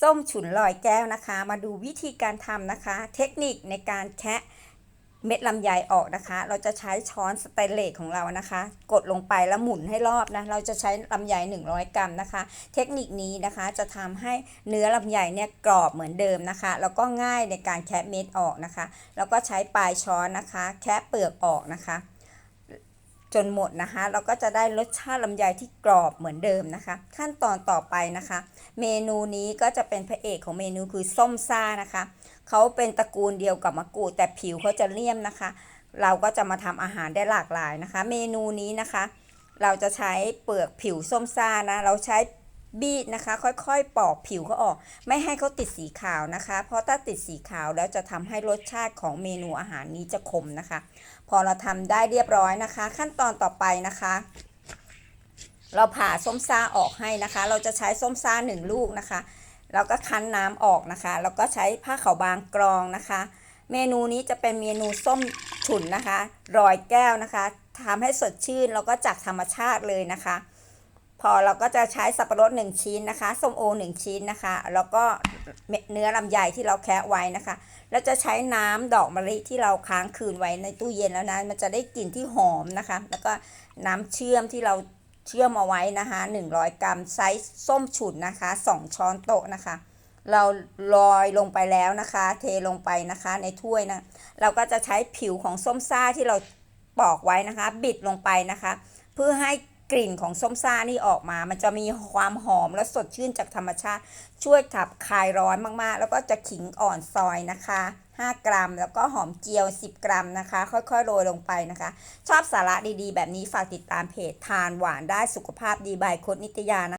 ส้มฉุนลอยแก้วนะคะ มาดูวิธีการทำนะคะ เทคนิคในการแคะเม็ดลำไยออกนะคะ เราจะใช้ช้อนสเตนเลสของเรานะคะ กดลงไปแล้วหมุนให้รอบนะ เราจะใช้ลำไย 100 กรัมนะคะ เทคนิคนี้นะคะจะทำให้เนื้อลำไยเนี่ยกรอบเหมือนเดิมนะคะ แล้วก็ง่ายในการแคะเม็ดออกนะคะ แล้วก็ใช้ปลายช้อนนะคะ แคะเปลือกออกนะคะ จนหมดนะคะ เราก็จะได้รสชาติลำไยที่กรอบเหมือนเดิมนะคะ ขั้นตอนต่อไปนะคะ เมนูนี้ก็จะเป็นพระเอกของเมนูคือส้มซ่านะคะเขาเป็นตระกูลเดียวกับมะกรูดแต่ผิวเขาจะเลี่ยมนะคะ เราก็จะมาทำอาหารได้หลากหลายนะคะ เมนูนี้นะคะ เราจะใช้เปลือกผิวส้มซ่านะ เราใช้ บีดนะคะ ค่อยๆ ปอกผิวเขาออก ไม่ให้เขาติดสีขาวนะคะ เพราะถ้าติดสีขาวแล้วจะทำให้รสชาติของเมนูอาหารนี้จะขมนะคะ พอเราทำได้เรียบร้อยนะคะ ขั้นตอนต่อไปนะคะ เราผ่าส้มซ่าออกให้นะคะ เราจะใช้ส้มซ่าหนึ่งลูกนะคะแล้วก็คั้นน้ำออกนะคะ แล้วก็ใช้ผ้าขาวบางกรองนะคะ เมนูนี้จะเป็นเมนูส้มฉุนนะคะ รอยแก้วนะคะทำให้สดชื่นแล้วก็จากธรรมชาติเลยนะคะ พอเราก็จะใช้สับปะรด1ชิ้นนะคะส้มโอ1ชิ้นนะคะ แล้วก็เนื้อลำไยที่เราแคะไว้นะคะ แล้วจะใช้น้ำดอกมะลิที่เราค้างคืนไว้ในตู้เย็นแล้วนะมันจะได้กลิ่นที่หอมนะคะ แล้วก็น้ำเชื่อมที่เราเชื่อมเอาไว้นะคะ100 กรัมไซส์ส้มฉุนนะคะ 2 ช้อนโต๊ะนะคะ เราลอยลงไปแล้วนะคะ เทลงไปนะคะในถ้วยนะเราก็จะใช้ผิวของส้มซ่าที่เราปอกไว้นะคะ บิดลงไปนะคะ เพื่อให้ กลิ่นของส้มซ่านี่ออกมา มันจะมีความหอมและสดชื่นจากธรรมชาติ ช่วยขับคลายร้อนมากๆ แล้วก็จะขิงอ่อนซอยนะคะ 5 กรัม แล้วก็หอมเจียว 10 กรัมนะคะ ค่อยๆ โรยลงไปนะคะ ชอบสาระดีๆ แบบนี้ฝากติดตามเพจทานหวานได้สุขภาพดีบายโคดนิตยานะ